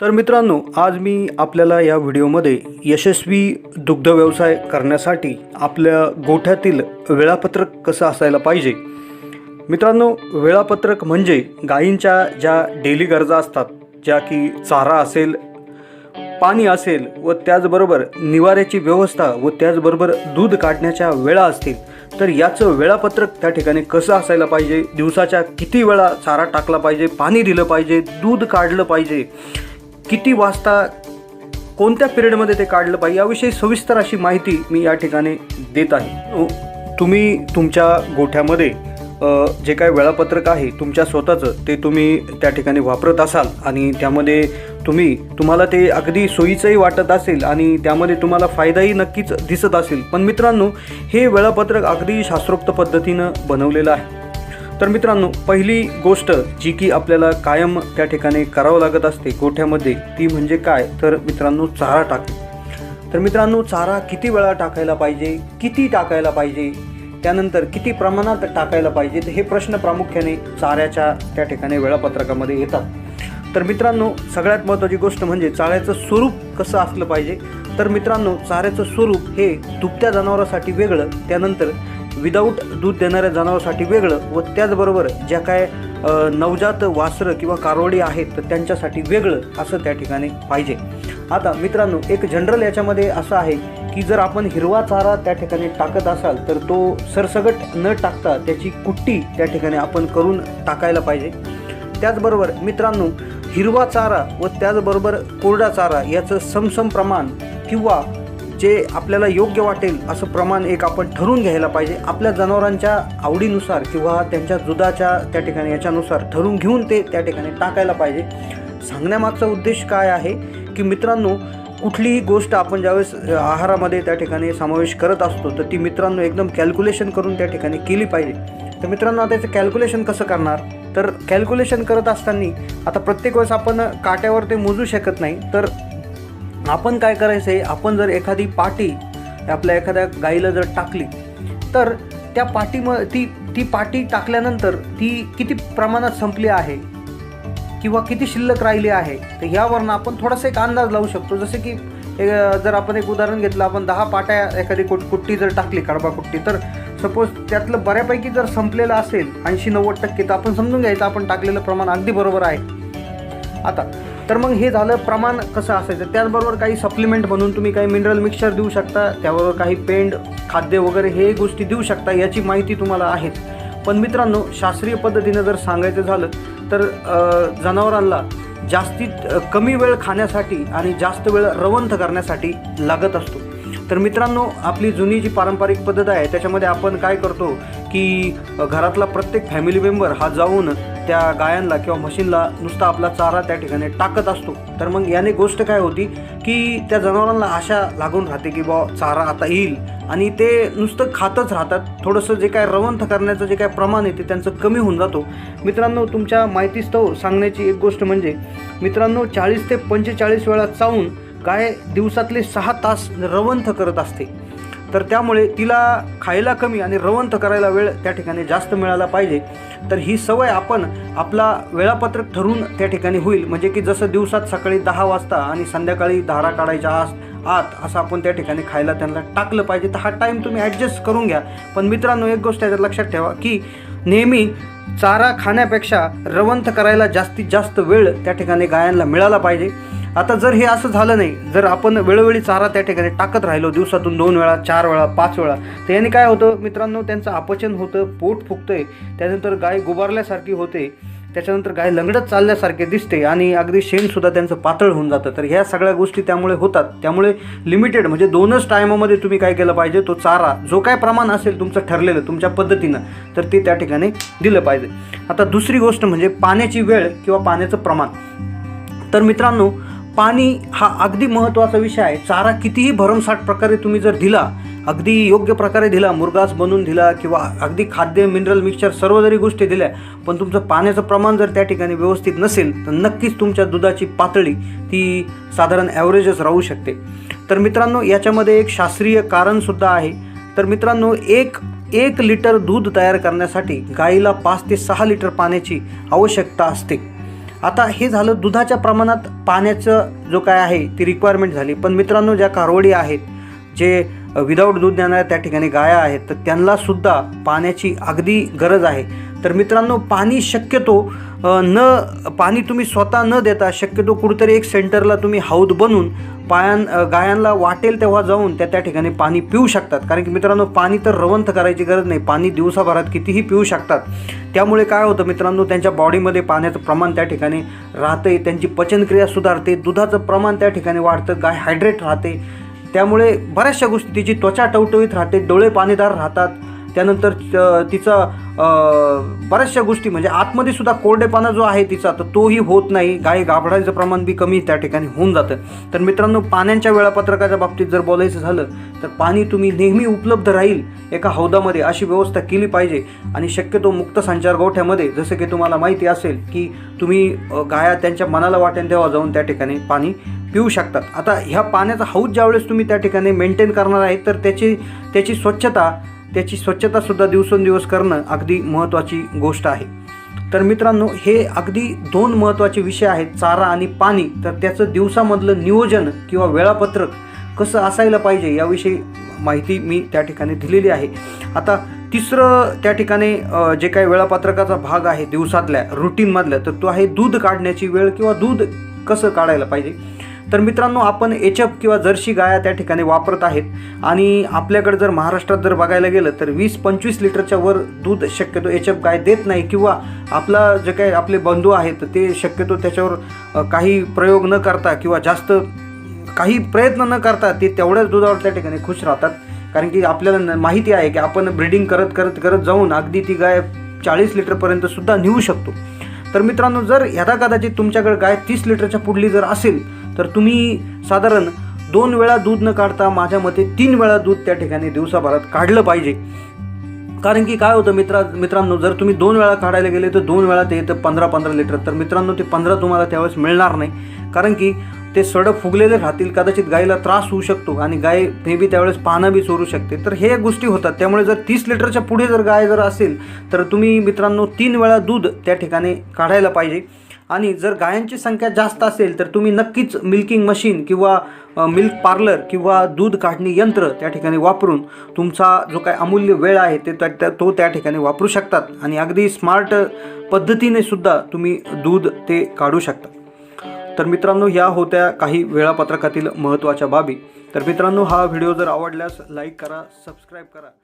तर मित्रांनो आज मी आपल्याला या व्हिडिओमध्ये यशस्वी दुग्ध व्यवसाय करण्यासाठी आपल्या गोठ्यातील वेळापत्रक कसं असायला पाहिजे? मित्रांनो वेळापत्रक म्हणजे गायींच्या ज्या डेली गरजा असतात ज्या की चारा असेल पाणी असेल व त्याचबरोबर निवाऱ्याची व्यवस्था व त्याचबरोबर दूध काढण्याच्या वेळा असतील. तर याचं वेळापत्रक त्या ठिकाणी कसं असायला पाहिजे? दिवसाच्या किती वेळा चारा टाकला पाहिजे? पाणी दिलं पाहिजे? दूध काढलं पाहिजे? किती वाजता कोणत्या पिरियडमध्ये ते काढलं पाहिजे याविषयी सविस्तर अशी माहिती मी या ठिकाणी देत आहे. तुम्ही तुमच्या गोठ्यामध्ये जे काय वेळापत्रक आहे तुमच्या स्वतःचं ते तुम्ही त्या ठिकाणी वापरत असाल आणि त्यामध्ये तुम्ही तुम्हाला ते अगदी सोयीचंही वाटत असेल आणि त्यामध्ये तुम्हाला फायदाही नक्कीच दिसत असेल. पण मित्रांनो हे वेळापत्रक अगदी शास्त्रोक्त पद्धतीनं बनवलेलं आहे. तर मित्रांनो पहिली गोष्ट जी की आपल्याला कायम त्या ठिकाणी करावं लागत असते गोठ्यामध्ये ती म्हणजे काय? तर मित्रांनो चारा टाकणे. तर मित्रांनो चारा किती वेळा टाकायला पाहिजे? किती टाकायला पाहिजे? त्यानंतर किती प्रमाणात टाकायला पाहिजे? तर हे प्रश्न प्रामुख्याने चाऱ्याच्या त्या ठिकाणी वेळापत्रकामध्ये येतात. तर मित्रांनो सगळ्यात महत्त्वाची गोष्ट म्हणजे चाऱ्याचं स्वरूप कसं असलं पाहिजे? तर मित्रांनो चाऱ्याचं स्वरूप हे दुभत्या जनावरासाठी वेगळं. त्यानंतर विदाऊट दूध देणाऱ्या जनावरासाठी वेगळं व त्याचबरोबर ज्या काय नवजात वासरं किंवा कारोडी आहेत तर त्यांच्यासाठी वेगळं असं त्या ठिकाणी पाहिजे. आता मित्रांनो एक जनरल याच्यामध्ये असं आहे की जर आपण हिरवा चारा त्या ठिकाणी टाकत असाल तर तो सरसगट न टाकता त्याची कुट्टी त्या ठिकाणी आपण करून टाकायला पाहिजे. त्याचबरोबर मित्रांनो हिरवा चारा व त्याचबरोबर कोरडा चारा याचं समसम प्रमाण किंवा जे आपल्याला योग्य वाटेल असं प्रमाण एक आपण ठरवून घ्यायला पाहिजे. आपल्या जनावरांच्या आवडीनुसार किंवा त्यांच्या दुधाच्या त्या ठिकाणी याच्यानुसार ठरवून घेऊन ते त्या ठिकाणी टाकायला पाहिजे. सांगण्यामागचा उद्देश काय आहे? की मित्रांनो कुठलीही गोष्ट आपण ज्यावेळेस आहारामध्ये त्या ठिकाणी समावेश करत असतो तर ती मित्रांनो एकदम कॅल्क्युलेशन करून त्या ठिकाणी केली पाहिजे. तर मित्रांनो आता याचं कॅल्क्युलेशन कसं करणार? तर कॅल्क्युलेशन करत असताना आता प्रत्येक वेळेस आपण काट्यावर ते मोजू शकत नाही तर आपण काय करायचं आहे? आपण जर एखादी पाटी आपल्या एखाद्या गाईला जर टाकली तर त्या पाटी म ती ती पाटी टाकल्यानंतर ती किती प्रमाणात संपली आहे? किंवा किती शिल्लक राहिली आहे? तर ह्यावरनं आपण थोडासा एक अंदाज लावू शकतो. जसे की जर आपण एक उदाहरण घेतलं आपण दहा पाट्या एखादी कुट कुट्टी जर टाकली कडबा कुट्टी तर सपोज त्यातलं बऱ्यापैकी जर संपलेलं असेल ऐंशी नव्वद टक्के तर आपण समजून घ्यायचं आपण टाकलेलं प्रमाण अगदी बरोबर आहे. आता तर मग हे झालं प्रमाण कसं असायचं? त्याचबरोबर काही सप्लिमेंट म्हणून तुम्ही काही मिनरल मिक्सचर देऊ शकता त्याबरोबर काही पेंड खाद्य वगैरे हे गोष्टी देऊ शकता याची माहिती तुम्हाला आहेत. पण मित्रांनो शास्त्रीय पद्धतीनं जर सांगायचं झालं तर जनावरांना जास्तीत कमी वेळ खाण्यासाठी आणि जास्त वेळ रवंथ करण्यासाठी लागत असतो. तर मित्रांनो आपली जुनी जी पारंपरिक पद्धत आहे त्याच्यामध्ये आपण काय करतो की घरातला प्रत्येक फॅमिली मेंबर हा जाऊन त्या गायांना किंवा म्हशींना नुसता आपला चारा त्या ठिकाणी टाकत असतो. तर मग याने गोष्ट काय होती की त्या जनावरांना आशा लागून राहते की बा चारा आता येईल. आणि ते नुसतं खातच राहतात. थोडंसं जे काय रवंथ करण्याचं जे काय प्रमाण आहे ते त्यांचं कमी होऊन जातो. मित्रांनो तुमच्या माहितीस्तव सांगण्याची एक गोष्ट म्हणजे मित्रांनो चाळीस ते पंचेचाळीस वेळा चावून गाय दिवसातले सहा तास रवंथ करत असते. तर त्यामुळे तिला खायला कमी आणि रवंथ करायला वेळ त्या ठिकाणी जास्त मिळाला पाहिजे. तर ही सवय आपण आपला वेळापत्रक ठरवून त्या ठिकाणी होईल. म्हणजे की जसं दिवसात सकाळी दहा वाजता आणि संध्याकाळी धारा काढायच्या आस आत असं आपण त्या ठिकाणी खायला त्यांना टाकलं पाहिजे. तर हा टाईम तुम्ही ॲडजस्ट करून घ्या. पण मित्रांनो एक गोष्ट याच्यात लक्षात ठेवा की नेहमी चारा खाण्यापेक्षा रवंथ करायला जास्तीत जास्त वेळ त्या ठिकाणी गायांना मिळाला पाहिजे. आता जर हे असं झालं नाही जर आपण वेळोवेळी चारा त्या ठिकाणी टाकत राहिलो दिवसातून दोन वेळा चार वेळा पाच वेळा तर याने काय होतं? मित्रांनो त्यांचं अपचन होतं पोट फुगतंय त्यानंतर गाय गुबारल्यासारखी होते त्याच्यानंतर गाय लंगडत चालल्यासारखे दिसते आणि अगदी शेणसुद्धा त्यांचं पातळ होऊन जातं. तर ह्या सगळ्या गोष्टी त्यामुळे होतात. त्यामुळे लिमिटेड म्हणजे दोनच टायमामध्ये तुम्ही काय केलं पाहिजे? तो चारा जो काय प्रमाण असेल तुमचं ठरलेलं तुमच्या पद्धतीनं तर ते त्या ठिकाणी दिलं पाहिजे. आता दुसरी गोष्ट म्हणजे पाण्याची वेळ किंवा पाण्याचं प्रमाण. तर मित्रांनो पाणी हा अगदी महत्त्वाचा विषय आहे. चारा कितीही भरमसाठ प्रकारे तुम्ही जर दिला अगदी योग्य प्रकारे दिला मुरगास बनवून दिला किंवा अगदी खाद्य मिनरल मिक्सचर सर्व जरी गोष्टी दिल्या पण तुमचं पाण्याचं प्रमाण जर त्या ठिकाणी व्यवस्थित नसेल तर नक्कीच तुमच्या दुधाची पातळी ती साधारण ॲव्हरेजच राहू शकते. तर मित्रांनो याच्यामध्ये एक शास्त्रीय कारणसुद्धा आहे. तर मित्रांनो एक एक लिटर दूध तयार करण्यासाठी गाईला पाच ते सहा लिटर पाण्याची आवश्यकता असते. आता हे झालं दुधाच्या प्रमाणात पाण्याचं जो काय आहे ती रिक्वायरमेंट झाली. पण मित्रांनो ज्या कारवडी आहेत जे विदाऊट दूध देणाऱ्या त्या ठिकाणी गाया आहेत तर त्यांना सुद्धा पाण्याची अगदी गरज आहे. तर मित्रांनो पाणी शक्यतो न पाणी तुम्ही स्वतः न देता शक्यतो कुठेतरी एक सेंटरला तुम्ही हौद बनून पायां गायांना वाटेल तेव्हा जाऊन त्या त्या ठिकाणी पाणी पिऊ शकतात. कारण की मित्रांनो पाणी तर रवंथ करायची गरज नाही. पाणी दिवसाभरात कितीही पिऊ शकतात. त्यामुळे काय होतं मित्रांनो त्यांच्या बॉडीमध्ये पाण्याचं प्रमाण त्या ठिकाणी राहते त्यांची पचनक्रिया सुधारते. दुधाचं प्रमाण त्या ठिकाणी वाढतं. गाय हायड्रेट राहते. त्यामुळे बऱ्याचशा गोष्टी तिची त्वचा टवटवीत राहते. डोळे पाणीदार राहतात. त्यानंतर तिचा बऱ्याचशा गोष्टी म्हणजे आतमध्ये सुद्धा कोरडेपणा जो आहे तिचा तर तोही होत नाही. गाय गाभडाचं प्रमाण बी कमी त्या ठिकाणी होऊन जातं. तर मित्रांनो पाण्याच्या वेळापत्रकाच्या बाबतीत जर बोलायचं झालं तर पाणी तुम्ही नेहमी उपलब्ध राहील एका हौदामध्ये. अशी व्यवस्था केली पाहिजे. आणि शक्यतो मुक्त संचार गोठ्यामध्ये जसं की तुम्हाला माहिती असेल की तुम्ही गाया त्यांच्या मनाला वाटेल तेव्हा जाऊन त्या ठिकाणी पाणी पिऊ शकतात. आता ह्या पाण्याचा हौद ज्यावेळेस तुम्ही त्या ठिकाणी मेंटेन करणार आहे तर त्याची त्याची स्वच्छता त्याची स्वच्छतासुद्धा दिवसेंदिवस करणं अगदी महत्त्वाची गोष्ट आहे. तर मित्रांनो हे अगदी दोन महत्त्वाचे विषय आहेत चारा आणि पाणी. तर त्याचं दिवसामधलं नियोजन किंवा वेळापत्रक कसं असायला पाहिजे याविषयी माहिती मी त्या ठिकाणी दिलेली आहे. आता तिसरं त्या ठिकाणी जे काही वेळापत्रकाचा भाग आहे दिवसातल्या रुटीनमधल्या तर तो आहे दूध काढण्याची वेळ किंवा दूध कसं काढायला पाहिजे? तर मित्रांनो आपण एचअप किंवा जर्सी गाया त्या ठिकाणी वापरत आहेत. आणि आपल्याकडे जर महाराष्ट्रात जर बघायला गेलं तर वीस पंचवीस लिटरच्या वर दूध शक्यतो एचअप गाय देत नाही किंवा आपला जे काही आपले बंधू आहेत ते शक्यतो त्याच्यावर काही प्रयोग न करता किंवा जास्त काही प्रयत्न न करता ते तेवढ्याच दुधावर त्या ठिकाणी खुश राहतात. कारण की आपल्याला न- माहिती आहे की आपण ब्रिडिंग करत करत करत जाऊन अगदी ती गाय चाळीस लिटरपर्यंत सुद्धा नेऊ शकतो. तर मित्रांनो जर यथा कदाचित तुमच्याकडे गाय तीस लिटरच्या पुढली जर असेल तर तुम्ही साधारण दोन वेळा दूध न काढता माझ्या मते तीन वेळा दूध त्या ठिकाणी दिवसाभरात काढलं पाहिजे. कारण की काय होतं मित्रा मित्रांनो जर तुम्ही दोन वेळा काढायला गेले तर दोन वेळा ते येतं पंधरा पंधरा लिटर. तर मित्रांनो ते पंधरा तुम्हाला त्यावेळेस मिळणार नाही. कारण की ते सडक फुगलेले राहतील कदाचित गायीला त्रास होऊ शकतो आणि गाय मे बी त्यावेळेस पानं बी चोरू शकते. तर हे गोष्टी होतात. त्यामुळे जर तीस लिटरच्या पुढे जर गाय जर असेल तर तुम्ही मित्रांनो तीन वेळा दूध त्या ठिकाणी काढायला पाहिजे. आणि जर गायांची संख्या जास्त असेल तर तुम्ही नक्कीच मिल्किंग मशीन किंवा मिल्क पार्लर किंवा दूध काढणी यंत्र त्या ठिकाणी वापरून तुमचा जो काय अमूल्य वेळ आहे ते त्या- त्या- तो त्या ठिकाणी वापरू शकतात. आणि अगदी स्मार्ट पद्धतीने सुद्धा तुम्ही दूध ते काढू शकता. तर मित्रांनो ह्या होत्या काही वेळापत्रकातील महत्त्वाच्या बाबी. तर मित्रांनो हा व्हिडिओ जर आवडल्यास लाईक करा सबस्क्राईब करा.